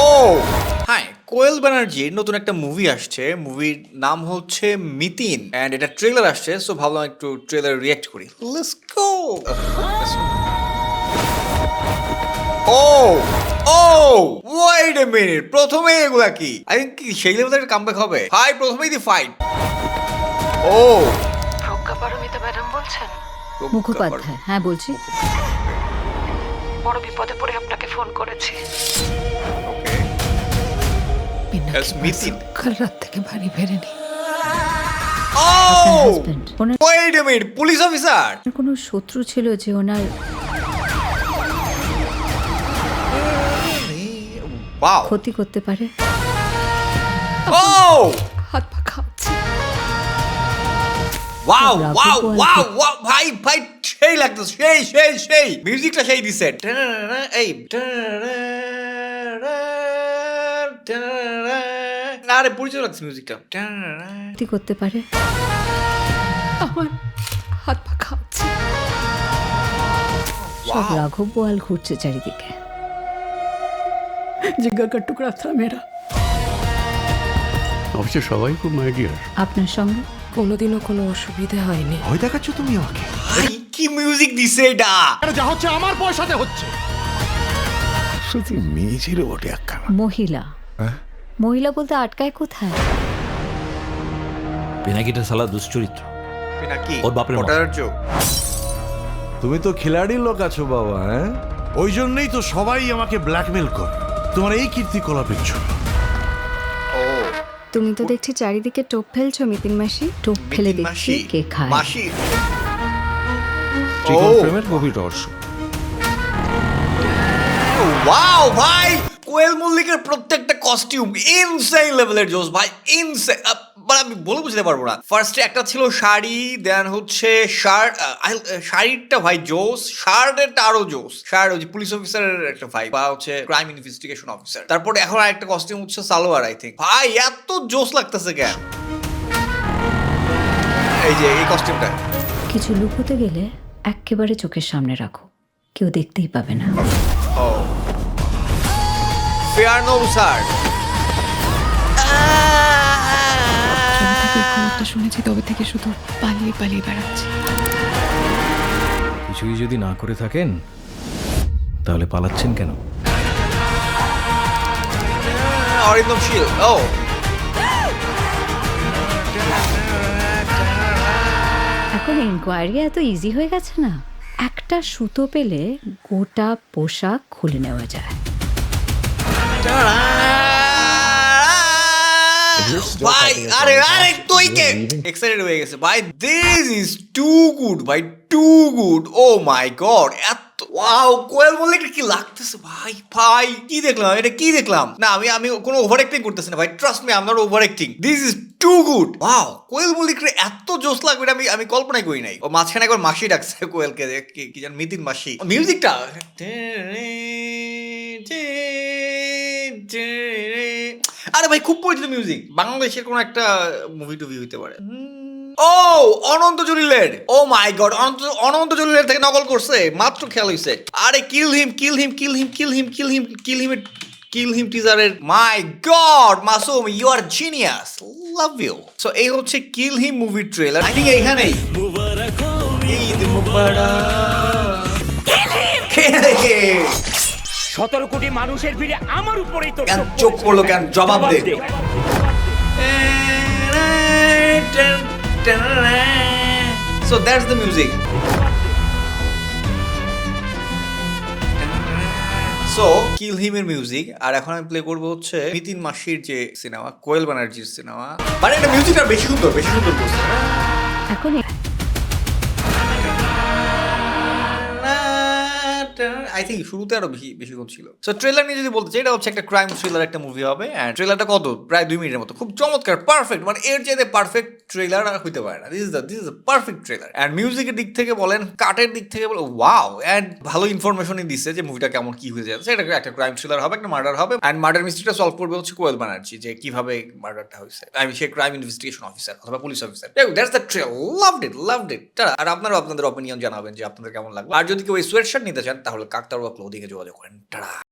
ও high কোয়েল ব্যানার্জির নতুন একটা মুভি আসছে। মুভির নাম হচ্ছে মিতিন এন্ড এটা ট্রেলার আসছে সো ভাবলাম একটু ট্রেলার রিয়াক্ট করি। Let's go oh oh wait a minute প্রথমে এগুলা কি? আই থিংক কি সেই লেভেলের কামব্যাক হবে? হাই প্রথমেই দি ফাইট ও। প্রজ্ঞা পারমিতা ম্যাডাম বলছেন মুখোপাধ্যায় হ্যাঁ বলছি। বড় বিপদে পড়ে আপনাকে ফোন করেছি। কাল রাত থেকে বাড়ি ফেরেনি। Wait a minute police officer কোনো শত্রু ছিল যে ওনার ক্ষতি করতে পারে? ও! হাত পা খাচ্ছে ওয়াও ওয়াও ওয়াও ভাই ভাই সেই লাগতো সেই সেই সেই। মিউজিকটা সেই দিছে এই আরে পরিচয় লাগছে মিউজিকটা কি করতে পারে। আমার হাত পা খাচ্ছে সব রাঘব বোয়াল ঘুরছে চারিদিকে। জিজ্ঞার কা টুকরা থা মেরা। অবশ্য সবাই খুব মাই ডিয়ার আপনার সঙ্গে? কোনোদিনও কোনো অসুবিধে হয়নি। ভয় দেখাচ্ছ তুমি আমাকে? কি মিউজিক দিছে এটা? যা হচ্ছে আমার পয়সাতে হচ্ছে। সত্যি মেয়ে ছিল বটে একখানা মহিলা। হ্যাঁ? মহিলা বলতে আটকায় কোথায়? পিনাকিটা সালা দুশ্চরিত্র। নাকি ওর বাপের তুমি তো খিলাড়ির লোক আছো বাবা হ্যাঁ? ওই জন্যই তো সবাই আমাকে ব্ল্যাকমেল করে। তোমার এই কীর্তিকলাপের জন্য। ও। তুমি তো দেখছি চারিদিকে টোপ ফেলছো মিতিন মাসি। টোপ ফেলে মিতিন দেখছি কে খায়। মাসি গভীর রহস্য। ওয়াও ভাই! কোয়েল মল্লিকের প্রত্যেকটা কস্টিউম লেভেলের জোস ভাই মানে আমি বলে বুঝতে পারব না। ফার্স্টে একটা ছিল শাড়ি দেন হচ্ছে শার্ট শাড়িটা ভাই জোস শার্টেরটা আরও জোস শার্ট হচ্ছে পুলিশ অফিসারের একটা ভাই বা হচ্ছে ক্রাইম ইনভেস্টিগেশন অফিসার তারপরে এখন আরেকটা কস্টিউম হচ্ছে সালোয়ার আই থিঙ্ক ভাই এত জোস লাগতেছে কেন? এই যে এই কস্টিউমটা কিছু লুকোতে গেলে একেবারে চোখের সামনে রাখো। কেউ দেখতেই পাবে না। খবরটা শুনেছি তবে থেকে শুধু পালিয়ে পালিয়ে বেড়াচ্ছি। কিছুই যদি না করে থাকেন তাহলে পালাচ্ছেন কেন? অরিন্দম শীল ও। এখন ইনকোয়ারি এত ইজি হয়ে গেছে না? একটা সুতো পেলে গোটা পোশাক খুলে নেওয়া যায়। ভাই আরে আরে তুই কে এক্সাইটেড হয়ে গেছে ভাই দিস ইজ টু গুড ভাই too good oh my god এত ওয়াও কোয়েল বললে এটা কি লাগতেছে? ভাই ভাই কি দেখলাম? এটা কি দেখলাম? না আমি আমি কোনো ওভার অ্যাক্টিং করতেছি না ভাই. Trust me I am not over acting this is too good wow Koel মল্লিকের এত জোস লাগবে আমি আমি কল্পনাই করি নাই। ও মাঝখানে একবার মাসি ডাকছে কোয়েলকে কি কি জান মিতিন মাসি। মিউজিকটা আরে ভাই খুব পরিচিত মিউজিক বাংলাদেশের কোন একটা মুভি টুভি হইতে পারে। ও অনন্ত জলিলের ও মাই গড অনন্ত অনন্ত জলিলের থেকে নকল করছে। মাত্র খেয়াল হইছে। আরে kill him kill him kill him kill him kill him kill him kill him টিজারের my god Masum you are genius love you so এই হচ্ছে kill him movie trailer I think এইখানেই। ঈদ মুবারক। খেলে কে সতেরো কোটি মানুষের ভিড়ে আমার উপরেই তো কেন চোখ পড়ল কেন? জবাব দে। So that's the music. So kill হিমের music আর এখন আমি প্লে করব হচ্ছে নিতিন মাসির যে সিনেমা কোয়েল ব্যানার্জির সিনেমা মানে এটা মিউজিকটা বেশি সুন্দর বেশি সুন্দর করছে। এখন আই থিঙ্ক শুরুতে আরও বেশি বেশিক্ষণ ছিল। সো ট্রেলার নিয়ে যদি বলতে চাই, এটা হচ্ছে একটা ক্রাইম থ্রিলার একটা মুভি হবে। অ্যান্ড ট্রেলারটা কত? প্রায় দুই মিনিটের মতো। খুব চমৎকার পারফেক্ট মানে এর চাইতে পারফেক্ট ট্রেলার আর হইতে পারে না। This is the this is perfect trailer and মিউজিকের দিক থেকে বলেন কাটের দিক থেকে বলে ওয়াও অ্যান্ড ভালো ইনফরমেশনই দিচ্ছে যে মুভিটা কেমন, কি হয়ে যাচ্ছে। এটা একটা ক্রাইম থ্রিলার হবে, একটা মার্ডার হবে। অ্যান্ড মার্ডার মিস্ট্রিটা সলভ করবে হচ্ছে কোয়েল ব্যানার্জি, যে কীভাবে মার্ডারটা হয়েছে। আমি সে ক্রাইম ইনভেস্টিগেশন অফিসার অথবা police officer that's the trail loved it loved it আর আপনারা আপনাদের অপিনিয়ন জানাবেন যে আপনাদের কেমন লাগবে আর যদি কেউ সোয়েট শার্ট নিতে চান, তাহলে কাকতারুয়া ক্লোদিং এ যোগাযোগ করেন। টাটা।